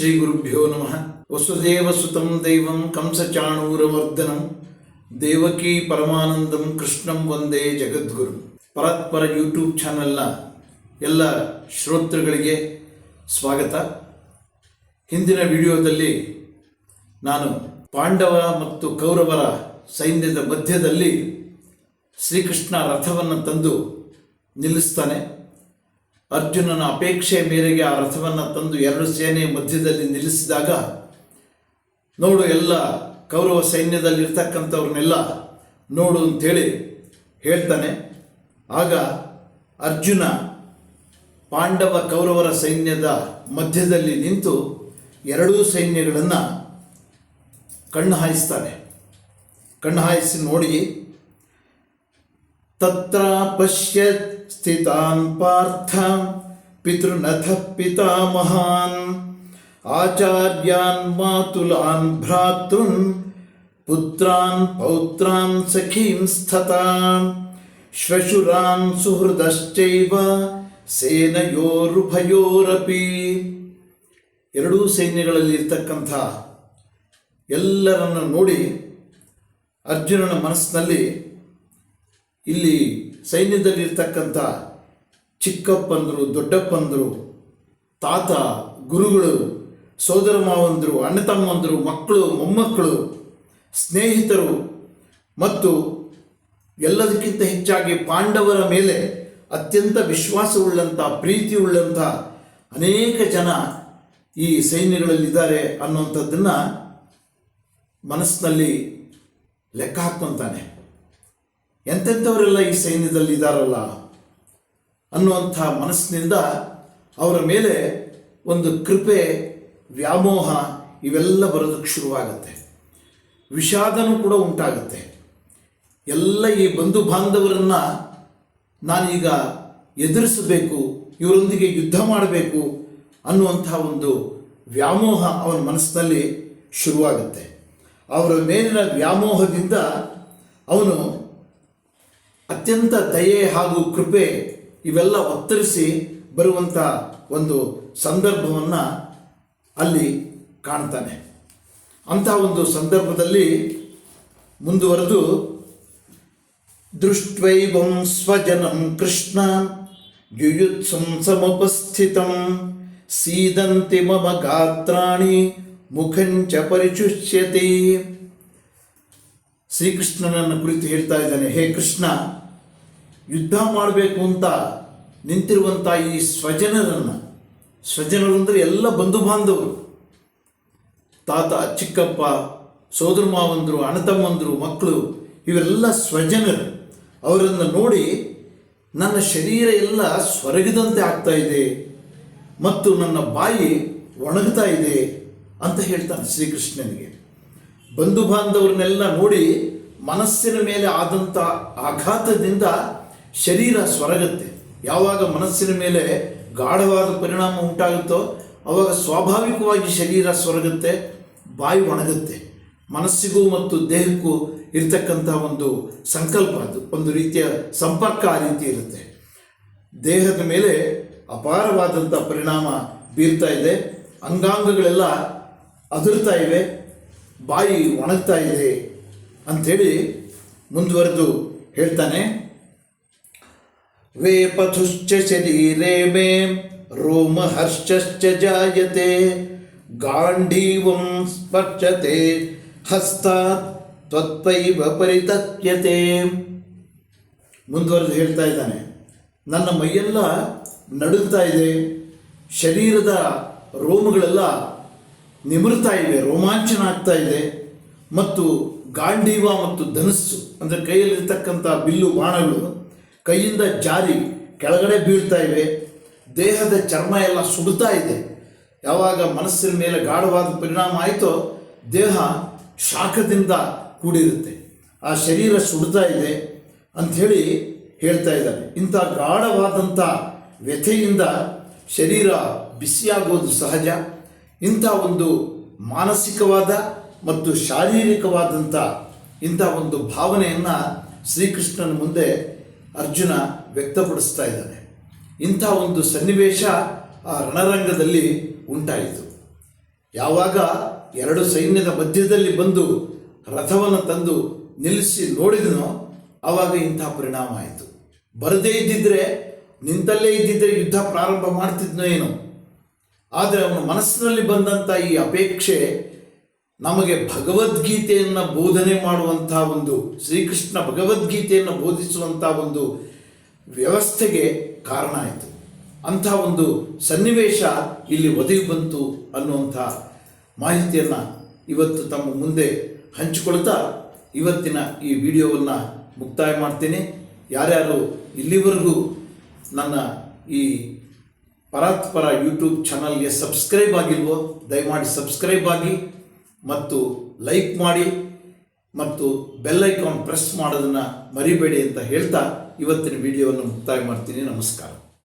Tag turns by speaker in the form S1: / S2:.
S1: ಶ್ರೀ ಗುರುಭ್ಯೋ ನಮಃ. ವಸುದೇವ ಸುತಂ ದೈವಂ ಕಂಸಚಾಣೂರಮರ್ದನಂ ದೇವಕಿ ಪರಮಾನಂದಂ ಕೃಷ್ಣಂ ವಂದೇ ಜಗದ್ಗುರು. ಪರತ್ಪರ ಯೂಟ್ಯೂಬ್ ಚಾನೆಲ್ನ ಎಲ್ಲ ಶ್ರೋತೃಗಳಿಗೆ ಸ್ವಾಗತ. ಹಿಂದಿನ ವಿಡಿಯೋದಲ್ಲಿ ನಾನು ಪಾಂಡವ ಮತ್ತು ಕೌರವರ ಸೈನ್ಯದ ಮಧ್ಯದಲ್ಲಿ ಶ್ರೀಕೃಷ್ಣ ರಥವನ್ನು ತಂದು ನಿಲ್ಲಿಸ್ತಾನೆ. ಅರ್ಜುನನ ಅಪೇಕ್ಷೆ ಮೇರೆಗೆ ಆ ರಥವನ್ನು ತಂದು ಎರಡು ಸೇನೆಯ ಮಧ್ಯದಲ್ಲಿ ನಿಲ್ಲಿಸಿದಾಗ, ನೋಡು ಎಲ್ಲ ಕೌರವ ಸೈನ್ಯದಲ್ಲಿರ್ತಕ್ಕಂಥವ್ರನ್ನೆಲ್ಲ ನೋಡು ಅಂಥೇಳಿ ಹೇಳ್ತಾನೆ. ಆಗ ಅರ್ಜುನ ಪಾಂಡವ ಕೌರವರ ಸೈನ್ಯದ ಮಧ್ಯದಲ್ಲಿ ನಿಂತು ಎರಡೂ ಸೈನ್ಯಗಳನ್ನು ಕಣ್ಣು ಹಾಯಿಸ್ತಾನೆ. ಕಣ್ಣು ಹಾಯಿಸಿ ನೋಡಿ, ತತ್ರ ಪಶ್ಯ ಸ್ಥಿತಾನ್ ಪಾರ್ಥ ಪಿತೃನಥ ಪಿತಾಮಹಾನ್ ಆಚಾರ್ಯಾನ್ ಮಾತುಲಾನ್ ಭ್ರಾತೃನ್ ಪುತ್ರಾನ್ ಪೌತ್ರಾನ್ ಸಖೀಂಸ್ತತಾನ್ ಶ್ವಶುರಾನ್ ಸುಹೃದಶ್ಚೈವ ಸೇನಯೋರುಭಯೋರಪಿ ಎರಡೂ ಸೈನ್ಯಗಳಲ್ಲಿ ಇರ್ತಕ್ಕಂಥ ಎಲ್ಲರನ್ನು ನೋಡಿ ಅರ್ಜುನನ ಮನಸ್ಸಿನಲ್ಲಿ ಇಲ್ಲಿ ಸೈನ್ಯದಲ್ಲಿರ್ತಕ್ಕಂಥ ಚಿಕ್ಕಪ್ಪಂದರು, ದೊಡ್ಡಪ್ಪಂದರು, ತಾತ, ಗುರುಗಳು, ಸೋದರ ಮಾವಂದರು, ಅಣ್ಣ ತಮ್ಮಂದರು, ಮಕ್ಕಳು, ಮೊಮ್ಮಕ್ಕಳು, ಸ್ನೇಹಿತರು ಮತ್ತು ಎಲ್ಲದಕ್ಕಿಂತ ಹೆಚ್ಚಾಗಿ ಪಾಂಡವರ ಮೇಲೆ ಅತ್ಯಂತ ವಿಶ್ವಾಸವುಳ್ಳಂಥ, ಪ್ರೀತಿಯುಳ್ಳಂಥ ಅನೇಕ ಜನ ಈ ಸೈನ್ಯಗಳಲ್ಲಿದ್ದಾರೆ ಅನ್ನುವಂಥದ್ದನ್ನು ಮನಸ್ಸಿನಲ್ಲಿ ಲೆಕ್ಕ ಹಾಕ್ಕೊತಾನೆ. ಎಂತೆಂಥವರೆಲ್ಲ ಈ ಸೈನ್ಯದಲ್ಲಿ ಇದ್ದಾರಲ್ಲ ಅನ್ನುವಂಥ ಮನಸ್ಸಿನಿಂದ ಅವರ ಮೇಲೆ ಒಂದು ಕೃಪೆ, ವ್ಯಾಮೋಹ ಇವೆಲ್ಲ ಬರೋದಕ್ಕೆ ಶುರುವಾಗುತ್ತೆ. ವಿಷಾದನೂ ಕೂಡ ಉಂಟಾಗುತ್ತೆ. ಎಲ್ಲ ಈ ಬಂಧು ಬಾಂಧವರನ್ನು ನಾನೀಗ ಎದುರಿಸಬೇಕು, ಇವರೊಂದಿಗೆ ಯುದ್ಧ ಮಾಡಬೇಕು ಅನ್ನುವಂಥ ಒಂದು ವ್ಯಾಮೋಹ ಅವನ ಮನಸ್ಸಿನಲ್ಲಿ ಶುರುವಾಗುತ್ತೆ. ಅವರ ಮೇಲಿನ ವ್ಯಾಮೋಹದಿಂದ ಅವನು ಅತ್ಯಂತ ದಯೆ ಹಾಗೂ ಕೃಪೆ ಇವೆಲ್ಲ ಒತ್ತರಿಸಿ ಬರುವಂಥ ಒಂದು ಸಂದರ್ಭವನ್ನು ಅಲ್ಲಿ ಕಾಣ್ತಾನೆ. ಅಂಥ ಒಂದು ಸಂದರ್ಭದಲ್ಲಿ ಮುಂದುವರೆದು, ದೃಷ್ಟ್ವೈವಂ ಸ್ವಜನಂ ಕೃಷ್ಣ ಯುಯುತ್ಸಂ ಸಮುಪಸ್ಥಿತಂ ಸೀದಂತಿ ಮಮ ಗಾತ್ರಾಣಿ ಮುಖಂಚ ಪರಿಚುಷ್ಯತೆ. ಶ್ರೀಕೃಷ್ಣನನ್ನು ಕುರಿತು ಹೇಳ್ತಾ ಇದ್ದಾನೆ, ಹೇ ಕೃಷ್ಣ ಯುದ್ಧ ಮಾಡಬೇಕು ಅಂತ ನಿಂತಿರುವಂಥ ಈ ಸ್ವಜನರನ್ನು, ಸ್ವಜನರು ಅಂದರೆ ಎಲ್ಲ ಬಂಧು ಬಾಂಧವರು. ತಾತ, ಚಿಕ್ಕಪ್ಪ, ಸೋದರ ಮಾವಂದರು, ಅಣ್ಣತಮ್ಮಂದರು ಮಕ್ಕಳು ಇವರೆಲ್ಲ ಸ್ವಜನರು. ಅವರನ್ನು ನೋಡಿ ನನ್ನ ಶರೀರ ಎಲ್ಲ ಸ್ವರಗಿದಂತೆ ಆಗ್ತಾ ಇದೆ ಮತ್ತು ನನ್ನ ಬಾಯಿ ಒಣಗ್ತಾ ಇದೆ ಅಂತ ಹೇಳ್ತಾನೆ ಶ್ರೀಕೃಷ್ಣನಿಗೆ. ಬಂಧು ಬಾಂಧವ್ರನ್ನೆಲ್ಲ ನೋಡಿ ಮನಸ್ಸಿನ ಮೇಲೆ ಆದಂಥ ಆಘಾತದಿಂದ ಶರೀರ ಸ್ವರಗತ್ತೆ. ಯಾವಾಗ ಮನಸ್ಸಿನ ಮೇಲೆ ಗಾಢವಾದ ಪರಿಣಾಮ ಉಂಟಾಗುತ್ತೋ ಅವಾಗ ಸ್ವಾಭಾವಿಕವಾಗಿ ಶರೀರ ಸ್ವರಗತ್ತೆ, ಬಾಯಿ ಒಣಗುತ್ತೆ. ಮನಸ್ಸಿಗೂ ಮತ್ತು ದೇಹಕ್ಕೂ ಇರತಕ್ಕಂಥ ಒಂದು ಸಂಕಲ್ಪ ಅದು. ಒಂದು ರೀತಿಯ ಸಂಪರ್ಕ ಆ ರೀತಿ ಇರುತ್ತೆ. ದೇಹದ ಮೇಲೆ ಅಪಾರವಾದಂಥ ಪರಿಣಾಮ ಬೀರ್ತಾ ಇದೆ. ಅಂಗಾಂಗಗಳೆಲ್ಲ ಅದುರ್ತಾ ಇವೆ. ಬಾಯಿ ಒಣಗ್ತಾ ಇದೆ ಅಂಥೇಳಿ ಮುಂದುವರೆದು ಹೇಳ್ತಾನೆ. ವೇಪಥುಶ್ಚ ಶರೀರೇ ಮೇ, ರೋಮಹರ್ಷಶ್ಚ ಜಾಯತೆ, ಗಾಂಧೀವಂ ಸ್ಪರ್ಶತೆ, ಹಸ್ತಾತ್ ತ್ವತ್ವೈವ ಪರಿತತ್ಯತೆ. ಮುಂದುವರೆದು ಹೇಳ್ತಾ ಇದ್ದಾನೆ, ನನ್ನ ಮೈಯೆಲ್ಲ ನಡುಗ್ತಾ ಇದೆ, ಶರೀರದ ರೋಮಗಳೆಲ್ಲ ನಿಮರ್ತಾ ಇವೆ ರೋಮಾಂಚನ ಆಗ್ತಾ ಇದೆ, ಮತ್ತು ಗಾಂಡೀವ ಮತ್ತು ಧನಸ್ಸು, ಅಂದರೆ ಕೈಯಲ್ಲಿರ್ತಕ್ಕಂಥ ಬಿಲ್ಲು ಬಾಣಗಳು ಕೈಯಿಂದ ಜಾರಿ ಕೆಳಗಡೆ ಬೀಳ್ತಾ ಇವೆ. ದೇಹದ ಚರ್ಮ ಎಲ್ಲ ಸುಡ್ತಾ ಇದೆ. ಯಾವಾಗ ಮನಸ್ಸಿನ ಮೇಲೆ ಗಾಢವಾದ ಪರಿಣಾಮ ಆಯಿತೋ ದೇಹ ಶಾಖದಿಂದ ಕೂಡಿರುತ್ತೆ. ಆ ಶರೀರ ಸುಡ್ತಾ ಇದೆ ಅಂಥೇಳಿ ಹೇಳ್ತಾ ಇದ್ದಾರೆ ಇಂಥ ಗಾಢವಾದಂಥ ವ್ಯಥೆಯಿಂದ ಶರೀರ ಬಿಸಿಯಾಗೋದು ಸಹಜ. ಇಂಥ ಒಂದು ಮಾನಸಿಕವಾದ ಮತ್ತು ಶಾರೀರಿಕವಾದಂಥ ಇಂಥ ಒಂದು ಭಾವನೆಯನ್ನು ಶ್ರೀಕೃಷ್ಣನ ಮುಂದೆ ಅರ್ಜುನ ವ್ಯಕ್ತಪಡಿಸ್ತಾ ಇದ್ದಾನೆ. ಇಂಥ ಒಂದು ಸನ್ನಿವೇಶ ಆ ರಣರಂಗದಲ್ಲಿ ಉಂಟಾಯಿತು. ಯಾವಾಗ ಎರಡು ಸೈನ್ಯದ ಮಧ್ಯದಲ್ಲಿ ಬಂದು ರಥವನ್ನು ತಂದು ನಿಲ್ಲಿಸಿ ನೋಡಿದನೋ ಆವಾಗ ಇಂಥ ಪರಿಣಾಮ ಆಯಿತು. ಬರದೇ ಇದ್ದಿದ್ರೆ, ನಿಂತಲ್ಲೇ ಇದ್ದಿದ್ರೆ ಯುದ್ಧ ಪ್ರಾರಂಭ ಮಾಡ್ತಿದ್ನೋ ಏನೋ. ಆದರೆ ಅವನ ಮನಸ್ಸಿನಲ್ಲಿ ಬಂದಂಥ ಈ ಅಪೇಕ್ಷೆ ನಮಗೆ ಭಗವದ್ಗೀತೆಯನ್ನು ಬೋಧನೆ ಮಾಡುವಂಥ ಒಂದು, ಶ್ರೀಕೃಷ್ಣ ಭಗವದ್ಗೀತೆಯನ್ನು ಬೋಧಿಸುವಂಥ ಒಂದು ವ್ಯವಸ್ಥೆಗೆ ಕಾರಣ ಆಯಿತು. ಅಂಥ ಒಂದು ಸನ್ನಿವೇಶ ಇಲ್ಲಿ ಒದಗಿ ಬಂತು ಅನ್ನುವಂಥ ಮಾಹಿತಿಯನ್ನು ಇವತ್ತು ತಮ್ಮ ಮುಂದೆ ಹಂಚಿಕೊಳ್ತಾ ಇವತ್ತಿನ ಈ ವಿಡಿಯೋವನ್ನು ಮುಕ್ತಾಯ ಮಾಡ್ತೀನಿ. ಯಾರ್ಯಾರು ಇಲ್ಲಿವರೆಗೂ ನನ್ನ ಈ ಪರಾತ್ಪರ ಯೂಟ್ಯೂಬ್ ಚಾನಲ್ಗೆ ಸಬ್ಸ್ಕ್ರೈಬ್ ಆಗಿಲ್ವೋ, ದಯಮಾಡಿ ಸಬ್ಸ್ಕ್ರೈಬ್ ಆಗಿ. ಮತ್ತು ಲೈಕ್ ಮಾಡಿ ಮತ್ತು ಬೆಲ್ ಐಕಾನ್ ಪ್ರೆಸ್ ಮಾಡೋದನ್ನು ಮರಿಬೇಡಿ ಅಂತ ಹೇಳ್ತಾ ಇವತ್ತಿನ ವಿಡಿಯೋವನ್ನು ಮುಕ್ತಾಯ ಮಾಡ್ತೀನಿ. ನಮಸ್ಕಾರ.